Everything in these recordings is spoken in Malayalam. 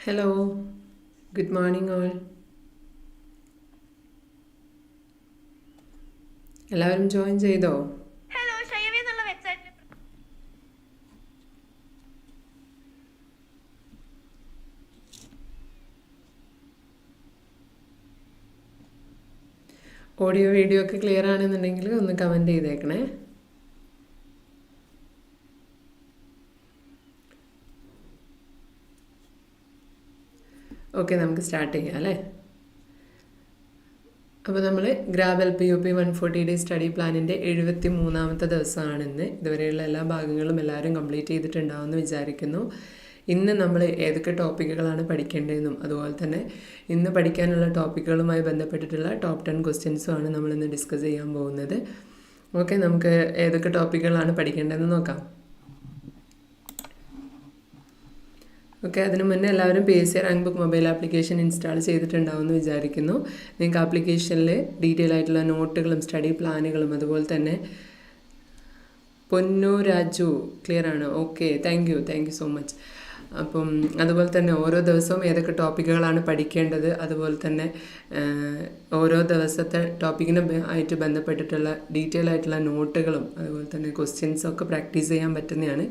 ഹലോ ഗുഡ് മോർണിംഗ് ഓൾ എല്ലാവരും ജോയിൻ ചെയ്തോ? ഓഡിയോ വീഡിയോ ഒക്കെ ക്ലിയർ ആണെന്നുണ്ടെങ്കിൽ ഒന്ന് കമന്റ് ചെയ്തേക്കണേ. ഓക്കെ നമുക്ക് സ്റ്റാർട്ട് ചെയ്യാം അല്ലേ? അപ്പോൾ നമ്മൾ grab L P U P one forty day study പ്ലാനിന്റെ എഴുപത്തി മൂന്നാമത്തെ ദിവസമാണ് ഇന്ന് ഇതുവരെയുള്ള എല്ലാ ഭാഗങ്ങളും എല്ലാവരും കംപ്ലീറ്റ് ചെയ്തിട്ടുണ്ടാവുമെന്ന് വിചാരിക്കുന്നു. ഇന്ന് നമ്മൾ ഏതൊക്കെ ടോപ്പിക്കുകളാണ് പഠിക്കേണ്ടതെന്നും അതുപോലെ തന്നെ ഇന്ന് പഠിക്കാനുള്ള ടോപ്പിക്കുകളുമായി ബന്ധപ്പെട്ടിട്ടുള്ള ടോപ്പ് ടെൻ ക്വസ്റ്റ്യൻസുമാണ് നമ്മൾ ഇന്ന് ഡിസ്കസ് ചെയ്യാൻ പോകുന്നത്. ഓക്കെ നമുക്ക് ഏതൊക്കെ ടോപ്പിക്കുകളാണ് പഠിക്കേണ്ടതെന്ന് നോക്കാം. ഓക്കെ അതിനു മുന്നേ എല്ലാവരും P S C rank book mobile application install ചെയ്തിട്ടുണ്ടാവുമെന്ന് വിചാരിക്കുന്നു. നിങ്ങൾക്ക് ആപ്ലിക്കേഷനിൽ ഡീറ്റെയിൽ ആയിട്ടുള്ള നോട്ടുകളും സ്റ്റഡി പ്ലാനുകളും അതുപോലെ തന്നെ പൊന്നു രാജു ക്ലിയർ ആണ്. Okay thank you thank you so much അപ്പം അതുപോലെ തന്നെ ഓരോ ദിവസവും ഏതൊക്കെ ടോപ്പിക്കുകളാണ് പഠിക്കേണ്ടത് അതുപോലെ തന്നെ ഓരോ ദിവസത്തെ ടോപ്പിക്കിന് ആയിട്ട് ബന്ധപ്പെട്ടിട്ടുള്ള ഡീറ്റെയിൽ ആയിട്ടുള്ള നോട്ടുകളും അതുപോലെ തന്നെ ക്വസ്റ്റ്യൻസും ഒക്കെ പ്രാക്ടീസ് ചെയ്യാൻ പറ്റുന്നതാണ്.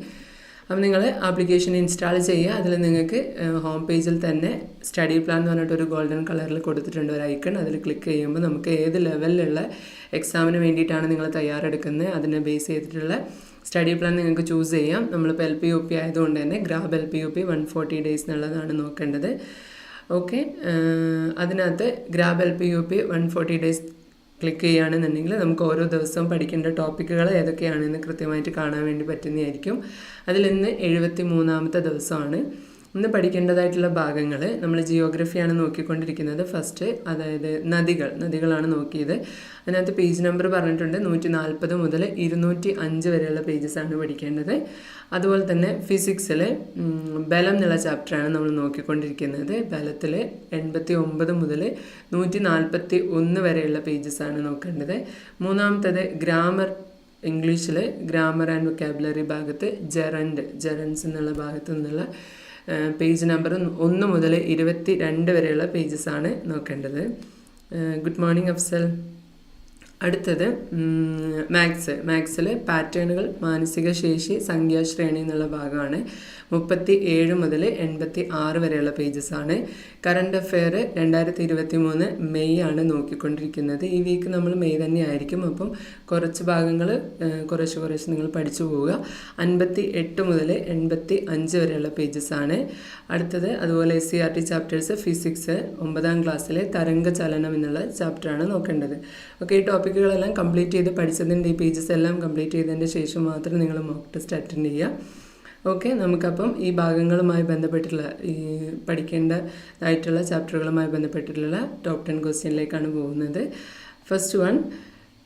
അപ്പം നിങ്ങൾ ആപ്ലിക്കേഷൻ ഇൻസ്റ്റാൾ ചെയ്യുക. അതിൽ നിങ്ങൾക്ക് ഹോം പേജിൽ തന്നെ സ്റ്റഡി പ്ലാൻ എന്ന് പറഞ്ഞിട്ട് ഒരു ഗോൾഡൻ കളറിൽ കൊടുത്തിട്ടുണ്ട് ഒരു ഐക്കൺ അതിൽ ക്ലിക്ക് ചെയ്യുമ്പോൾ നമുക്ക് ഏത് ലെവലിലുള്ള എക്സാമിന് വേണ്ടിയിട്ടാണ് നിങ്ങൾ തയ്യാറെടുക്കുന്നത് അതിനെ ബേസ് ചെയ്തിട്ടുള്ള സ്റ്റഡി പ്ലാൻ നിങ്ങൾക്ക് ചൂസ് ചെയ്യാം. നമ്മളിപ്പോൾ എൽ പി യു പി ആയതുകൊണ്ട് തന്നെ grab L P U P one forty days എന്നുള്ളതാണ് നോക്കേണ്ടത്. ഓക്കെ അതിനകത്ത് grab L P U P one forty days click ചെയ്യുകയാണെന്നുണ്ടെങ്കിൽ നമുക്ക് ഓരോ ദിവസവും പഠിക്കേണ്ട ടോപ്പിക്കുകൾ ഏതൊക്കെയാണെന്ന് കൃത്യമായിട്ട് കാണാൻ വേണ്ടി പറ്റുന്നതായിരിക്കും. അതിൽ ഇന്ന് എഴുപത്തി മൂന്നാമത്തെ ദിവസമാണ്. ഇന്ന് പഠിക്കേണ്ടതായിട്ടുള്ള ഭാഗങ്ങൾ നമ്മൾ ജിയോഗ്രഫിയാണ് നോക്കിക്കൊണ്ടിരിക്കുന്നത്. ഫസ്റ്റ് അതായത് നദികൾ നദികളാണ് നോക്കിയത്. അതിനകത്ത് പേജ് നമ്പർ പറഞ്ഞിട്ടുണ്ട്. നൂറ്റി നാൽപ്പത് മുതൽ ഇരുന്നൂറ്റി അഞ്ച് വരെയുള്ള പേജസാണ് പഠിക്കേണ്ടത്. അതുപോലെ തന്നെ ഫിസിക്സിൽ ബലം എന്നുള്ള ചാപ്റ്ററാണ് നമ്മൾ നോക്കിക്കൊണ്ടിരിക്കുന്നത്. ബലത്തിൽ എൺപത്തി ഒമ്പത് മുതൽ നൂറ്റി നാൽപ്പത്തി ഒന്ന് വരെയുള്ള പേജസാണ് നോക്കേണ്ടത്. മൂന്നാമത്തത് ഗ്രാമർ ഇംഗ്ലീഷിൽ ഗ്രാമർ ആൻഡ് വൊക്കാബുലറി ഭാഗത്ത് ജെറൻഡ് ജെറൻസ് എന്നുള്ള ഭാഗത്തു നിന്നുള്ള പേജ് നമ്പർ ഒന്ന് മുതൽ ഇരുപത്തി രണ്ട് വരെയുള്ള ആണ് നോക്കേണ്ടത്. Good morning Afsal. അടുത്തത് മാത്സ്. മാത്സിൽ പാറ്റേണുകൾ മാനസിക ശേഷി സംഖ്യാശ്രേണി എന്നുള്ള ഭാഗമാണ്. മുപ്പത്തി ഏഴ് മുതൽ എൺപത്തി ആറ് വരെയുള്ള പേജസ് ആണ്. കറണ്ട് അഫെയർ രണ്ടായിരത്തി ഇരുപത്തി മൂന്ന് മെയ് ആണ് നോക്കിക്കൊണ്ടിരിക്കുന്നത്. ഈ വീക്ക് നമ്മൾ മെയ് തന്നെ ആയിരിക്കും. അപ്പം കുറച്ച് ഭാഗങ്ങൾ കുറച്ച് കുറച്ച് നിങ്ങൾ പഠിച്ചു പോവുക. അൻപത്തി എട്ട് മുതൽ എൺപത്തി അഞ്ച് വരെയുള്ള പേജസ് ആണ്. അടുത്തത് അതുപോലെ S C R T chapters physics ഒമ്പതാം ക്ലാസ്സിലെ തരംഗ ചലനം എന്നുള്ള ചാപ്റ്ററാണ് നോക്കേണ്ടത്. ഓക്കെ ഈ ടോപ്പിക്കുകളെല്ലാം കംപ്ലീറ്റ് ചെയ്ത് പഠിച്ചതിന്റെ ഈ പേജസ് എല്ലാം കംപ്ലീറ്റ് ചെയ്തതിന്റെ ശേഷം മാത്രം നിങ്ങൾ മോക്ക് ടെസ്റ്റ് അറ്റൻഡ് ചെയ്യുക. ഓക്കെ നമുക്കപ്പം ഈ ഭാഗങ്ങളുമായി ബന്ധപ്പെട്ടുള്ള ഈ പഠിക്കേണ്ടതായിട്ടുള്ള ചാപ്റ്ററുകളുമായി ബന്ധപ്പെട്ടിട്ടുള്ള ടോപ്പ് ടെൻ ക്വസ്റ്റ്യനിലേക്കാണ് പോകുന്നത്. ഫസ്റ്റ് വൺ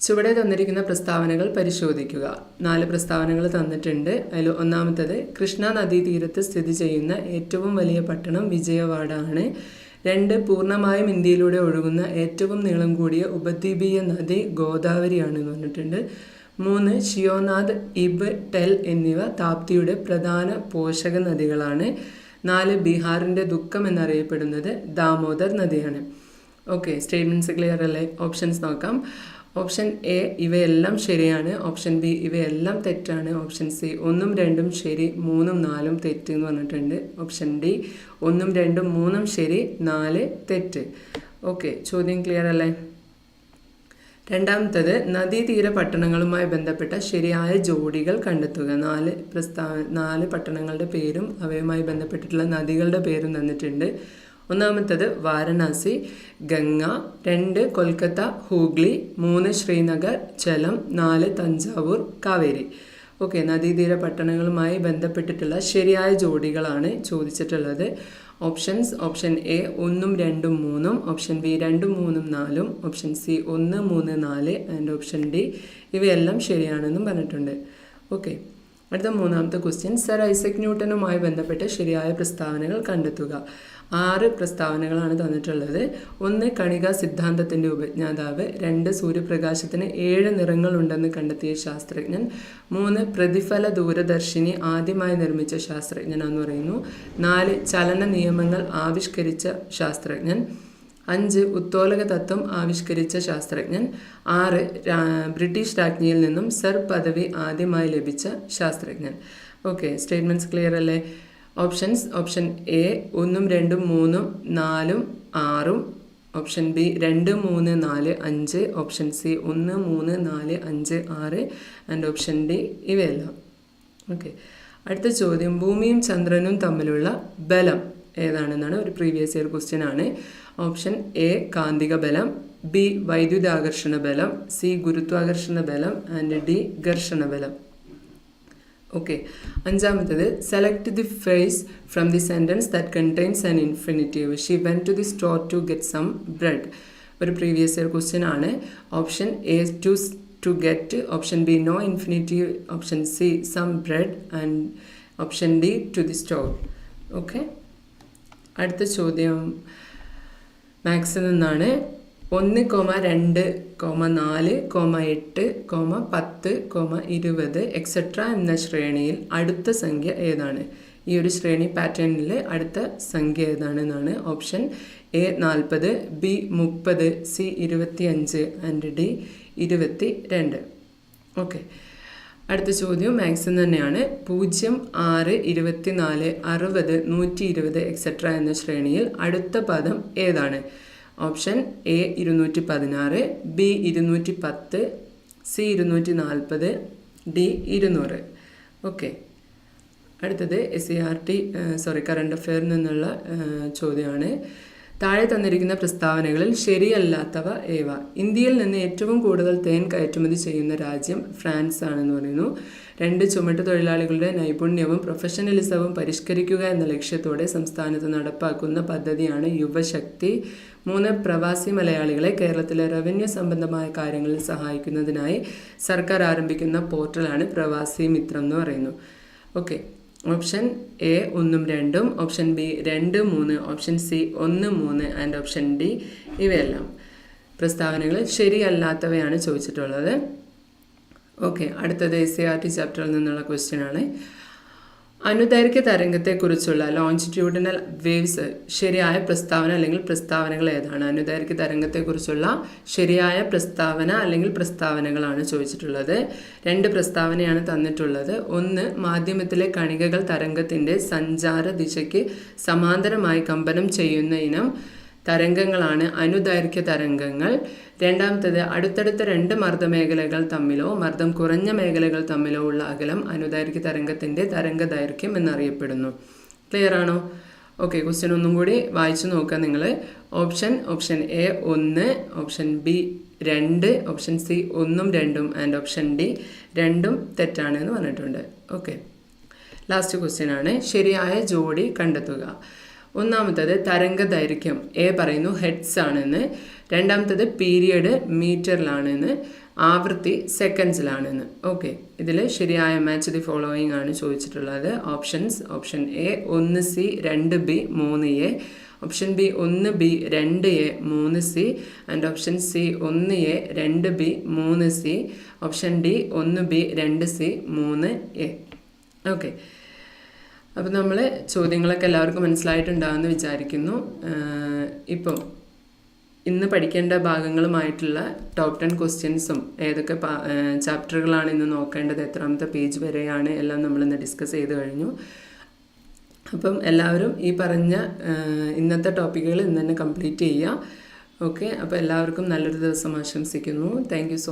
ചുവടെ തന്നിരിക്കുന്ന പ്രസ്താവനകൾ പരിശോധിക്കുക. നാല് പ്രസ്താവനകൾ തന്നിട്ടുണ്ട്. അതിൽ ഒന്നാമത്തത് കൃഷ്ണ നദീതീരത്ത് സ്ഥിതി ചെയ്യുന്ന ഏറ്റവും വലിയ പട്ടണം വിജയവാഡാണ്. രണ്ട് പൂർണമായും ഇന്ത്യയിലൂടെ ഒഴുകുന്ന ഏറ്റവും നീളം കൂടിയ ഉപദ്വീപീയ നദി ഗോദാവരിയാണ് എന്ന് പറഞ്ഞിട്ടുണ്ട്. മൂന്ന് ഷിയോനാഥ് ഇബ് ടെൽ എന്നിവ താപ്തിയുടെ പ്രധാന പോഷക നദികളാണ്. നാല് ബീഹാറിന്റെ ദുഃഖം എന്നറിയപ്പെടുന്നത് ദാമോദർ നദിയാണ്. ഓക്കെ സ്റ്റേറ്റ്മെന്റ്സ് ക്ലിയർ അല്ലേ? ഓപ്ഷൻസ് നോക്കാം. ഓപ്ഷൻ എ ഇവയെല്ലാം ശരിയാണ്. ഓപ്ഷൻ ബി ഇവയെല്ലാം തെറ്റാണ്. ഓപ്ഷൻ സി ഒന്നും രണ്ടും ശരി മൂന്നും നാലും തെറ്റ് എന്ന് പറഞ്ഞിട്ടുണ്ട്. ഓപ്ഷൻ ഡി ഒന്നും രണ്ടും മൂന്നും ശരി നാല് തെറ്റ്. ഓക്കെ ചോദ്യം ക്ലിയർ അല്ലേ? രണ്ടാമത്തത് നദീതീര പട്ടണങ്ങളുമായി ബന്ധപ്പെട്ട ശരിയായ ജോഡികൾ കണ്ടെത്തുക. നാല് പ്രസ്താവ നാല് പട്ടണങ്ങളുടെ പേരും അവയുമായി ബന്ധപ്പെട്ടിട്ടുള്ള നദികളുടെ പേരും തന്നിട്ടുണ്ട്. ഒന്നാമത്തത് വാരണാസി ഗംഗ രണ്ട് കൊൽക്കത്ത ഹൂഗ്ലി മൂന്ന് ശ്രീനഗർ ജലം നാല് തഞ്ചാവൂർ കാവേരി. ഓക്കെ നദീതീര പട്ടണങ്ങളുമായി ബന്ധപ്പെട്ടിട്ടുള്ള ശരിയായ ജോഡികളാണ് ചോദിച്ചിട്ടുള്ളത്. ഓപ്ഷൻസ് ഓപ്ഷൻ എ ഒന്നും രണ്ടും മൂന്നും ഓപ്ഷൻ ബി രണ്ടും മൂന്നും നാലും ഓപ്ഷൻ സി ഒന്ന് മൂന്ന് നാല് ആൻഡ് ഓപ്ഷൻ ഡി ഇവയെല്ലാം ശരിയാണെന്നും പറഞ്ഞിട്ടുണ്ട്. ഓക്കെ അടുത്ത മൂന്നാമത്തെ ക്വസ്റ്റ്യൻ. സർ ഐസക് ന്യൂട്ടനുമായി ബന്ധപ്പെട്ട് ശരിയായ പ്രസ്താവനകൾ കണ്ടെത്തുക. ആറ് പ്രസ്താവനകളാണ് തന്നിട്ടുള്ളത്. ഒന്ന് കണിക സിദ്ധാന്തത്തിന്റെ ഉപജ്ഞാതാവ് രണ്ട് സൂര്യപ്രകാശത്തിന് ഏഴ് നിറങ്ങളുണ്ടെന്ന് കണ്ടെത്തിയ ശാസ്ത്രജ്ഞൻ മൂന്ന് പ്രതിഫല ദൂരദർശിനി ആദ്യമായി നിർമ്മിച്ച ശാസ്ത്രജ്ഞനാന്ന് പറയുന്നു നാല് ചലന നിയമങ്ങൾ ആവിഷ്കരിച്ച ശാസ്ത്രജ്ഞൻ അഞ്ച് ഉത്തോലക തത്വം ആവിഷ്കരിച്ച ശാസ്ത്രജ്ഞൻ ആറ് ബ്രിട്ടീഷ് രാജ്ഞിയിൽ നിന്നും സർ പദവി ആദ്യമായി ലഭിച്ച ശാസ്ത്രജ്ഞൻ. ഓക്കെ സ്റ്റേറ്റ്മെന്റ്സ് ക്ലിയർ അല്ലേ? ഓപ്ഷൻസ് ഓപ്ഷൻ എ ഒന്നും രണ്ടും മൂന്നും നാലും ആറും. ഓപ്ഷൻ ബി രണ്ട് മൂന്ന് നാല് അഞ്ച്. ഓപ്ഷൻ സി ഒന്ന് മൂന്ന് നാല് അഞ്ച് ആറ്. ആൻഡ് ഓപ്ഷൻ ഡി ഇവയെല്ലാം. ഓക്കെ അടുത്ത ചോദ്യം. ഭൂമിയും ചന്ദ്രനും തമ്മിലുള്ള ബലം ഏതാണെന്നാണ് ഒരു പ്രീവിയസ് ഇയർ ക്വസ്റ്റ്യൻ ആണ്. ഓപ്ഷൻ എ കാന്തിക ബലം. ബി വൈദ്യുതാകർഷണ ബലം. സി ഗുരുത്വാകർഷണ ബലം. ആൻഡ് ഡി ഘർഷണ ബലം. ഓക്കെ അഞ്ചാമത്തത് select the phrase from the sentence that contains an infinitive she went to the store to get some bread ഒരു പ്രീവിയസ് ഇയർ ക്വസ്റ്റ്യൻ ആണ്. Option A to to get option B no infinitive option C some bread and option D to the store okay അടുത്ത ചോദ്യം. മാത്സിൽ നിന്നാണ്. ഒന്ന് കോമ രണ്ട് കോമ നാല് കോമ എട്ട് കോമ പത്ത് കോമ ഇരുപത് എക്സെട്ര എന്ന ശ്രേണിയിൽ അടുത്ത സംഖ്യ ഏതാണ്? ഈ ഒരു ശ്രേണി പാറ്റേണിൽ അടുത്ത സംഖ്യ ഏതാണെന്നാണ് ഓപ്ഷൻ എ നാൽപ്പത് ബി മുപ്പത് സി ഇരുപത്തി അഞ്ച് ആൻഡ് ഡി ഇരുപത്തി രണ്ട് ഓക്കെ. അടുത്ത ചോദ്യം മാക്സിമം തന്നെയാണ്. പൂജ്യം ആറ് ഇരുപത്തിനാല് അറുപത് നൂറ്റി ഇരുപത് എക്സെട്ര എന്ന ശ്രേണിയിൽ അടുത്ത പദം ഏതാണ്? ഓപ്ഷൻ എ ഇരുന്നൂറ്റി പതിനാറ് ബി ഇരുന്നൂറ്റി പത്ത് സി ഇരുന്നൂറ്റി നാൽപ്പത് ഡി ഇരുന്നൂറ്. ഓക്കെ. അടുത്തത് S C R T sorry current അഫെയറിൽ നിന്നുള്ള ചോദ്യമാണ്. താഴെ തന്നിരിക്കുന്ന പ്രസ്താവനകളിൽ ശരിയല്ലാത്തവ ഏവ. ഇന്ത്യയിൽ നിന്ന് ഏറ്റവും കൂടുതൽ തേൻ കയറ്റുമതി ചെയ്യുന്ന രാജ്യം ഫ്രാൻസ് ആണെന്ന് പറയുന്നു. രണ്ട് ചുമട്ട് തൊഴിലാളികളുടെ നൈപുണ്യവും പ്രൊഫഷണലിസവും പരിഷ്കരിക്കുക എന്ന ലക്ഷ്യത്തോടെ സംസ്ഥാനത്ത് നടപ്പാക്കുന്ന പദ്ധതിയാണ് യുവശക്തി. മൂന്ന് പ്രവാസി മലയാളികളെ കേരളത്തിലെ റവന്യൂ സംബന്ധമായ കാര്യങ്ങളിൽ സഹായിക്കുന്നതിനായി സർക്കാർ ആരംഭിക്കുന്ന പോർട്ടലാണ് പ്രവാസി മിത്രം എന്ന് പറയുന്നു. ഓക്കെ. ഓപ്ഷൻ എ ഒന്നും രണ്ടും ഓപ്ഷൻ ബി രണ്ട് മൂന്ന് ഓപ്ഷൻ സി ഒന്ന് മൂന്ന് ആൻഡ് ഓപ്ഷൻ ഡി ഇവയെല്ലാം. പ്രസ്താവനകൾ ശരിയല്ലാത്തവയാണ് ചോദിച്ചിട്ടുള്ളത്. ഓക്കെ അടുത്തത് എസ് സി ആർ ടി ചാപ്റ്ററിൽ നിന്നുള്ള ക്വസ്റ്റ്യൻ ആണ്. അനുദൈർഘ്യ തരംഗത്തെക്കുറിച്ചുള്ള ലോഞ്ചിറ്റ്യൂഡിനൽ വേവ്സ് ശരിയായ പ്രസ്താവന അല്ലെങ്കിൽ പ്രസ്താവനകൾ ഏതാണ്? അനുദൈർഘ്യ തരംഗത്തെക്കുറിച്ചുള്ള ശരിയായ പ്രസ്താവന അല്ലെങ്കിൽ പ്രസ്താവനകളാണ് ചോദിച്ചിട്ടുള്ളത്. രണ്ട് പ്രസ്താവനയാണ് തന്നിട്ടുള്ളത്. ഒന്ന് മാധ്യമത്തിലെ കണികകൾ തരംഗത്തിന്റെ സഞ്ചാര ദിശയ്ക്ക് സമാന്തരമായി കമ്പനം ചെയ്യുന്ന ഇനം. തരംഗങ്ങളാണ് അനുദൈർഘ്യ തരംഗങ്ങൾ. രണ്ടാമത്തേത് അടുത്തടുത്ത രണ്ട് മർദ്ദമേഖലകൾ തമ്മിലോ മർദ്ദം കുറഞ്ഞ മേഖലകൾ തമ്മിലോ ഉള്ള അകലം അനുദൈർഘ്യ തരംഗത്തിന്റെ തരംഗദൈർഘ്യം എന്നറിയപ്പെടുന്നു. ക്ലിയർ ആണോ? ഓക്കെ ക്വസ്റ്റ്യൻ ഒന്നും കൂടി വായിച്ചു നോക്കുക നിങ്ങൾ ഓപ്ഷൻ ഓപ്ഷൻ എ ഒന്ന് ഓപ്ഷൻ ബി രണ്ട് ഓപ്ഷൻ സി ഒന്നും രണ്ടും ആൻഡ് ഓപ്ഷൻ ഡി രണ്ടും തെറ്റാണ് എന്ന് പറഞ്ഞിട്ടുണ്ട്. ഓക്കെ ലാസ്റ്റ് ക്വസ്റ്റ്യൻ ആണ്. ശരിയായ ജോഡി കണ്ടെത്തുക. ഒന്നാമത്തത് തരംഗ ദൈർഘ്യം എ പറയുന്നു ഹെഡ്സ് ആണെന്ന്. രണ്ടാമത്തത് പീരിയഡ് മീറ്ററിലാണെന്ന്. ആവൃത്തി സെക്കൻഡ്സിലാണെന്ന്. ഓക്കെ ഇതിൽ ശരിയായ മാച്ച് ദി ഫോളോയിങ് ആണ് ചോദിച്ചിട്ടുള്ളത്. ഓപ്ഷൻസ് ഓപ്ഷൻ എ ഒന്ന് സി രണ്ട് ബി മൂന്ന് എ. ഓപ്ഷൻ ബി ഒന്ന് ബി രണ്ട് എ മൂന്ന് സി. ആൻഡ് ഓപ്ഷൻ സി ഒന്ന് എ രണ്ട് ബി മൂന്ന് സി. ഓപ്ഷൻ ഡി ഒന്ന് ബി രണ്ട് സി മൂന്ന് എ. ഓക്കെ അപ്പോൾ നമ്മൾ ചോദ്യങ്ങളൊക്കെ എല്ലാവർക്കും മനസ്സിലായിട്ടുണ്ടാകുമെന്ന് വിചാരിക്കുന്നു. ഇപ്പം ഇന്ന് പഠിക്കേണ്ട ഭാഗങ്ങളുമായിട്ടുള്ള ടോപ്പ് ടെൻ ക്വസ്റ്റ്യൻസും ഏതൊക്കെ ചാപ്റ്ററുകളാണ് ഇന്ന് നോക്കേണ്ടത് എത്രാമത്തെ പേജ് വരെയാണ് എല്ലാം നമ്മൾ ഇന്ന് ഡിസ്കസ് ചെയ്ത് കഴിഞ്ഞു. അപ്പം എല്ലാവരും ഈ പറഞ്ഞ ഇന്നത്തെ ടോപ്പിക്കുകൾ ഇന്ന് തന്നെ കംപ്ലീറ്റ് ചെയ്യുക. ഓക്കെ അപ്പോൾ എല്ലാവർക്കും നല്ലൊരു ദിവസം ആശംസിക്കുന്നു. Thank so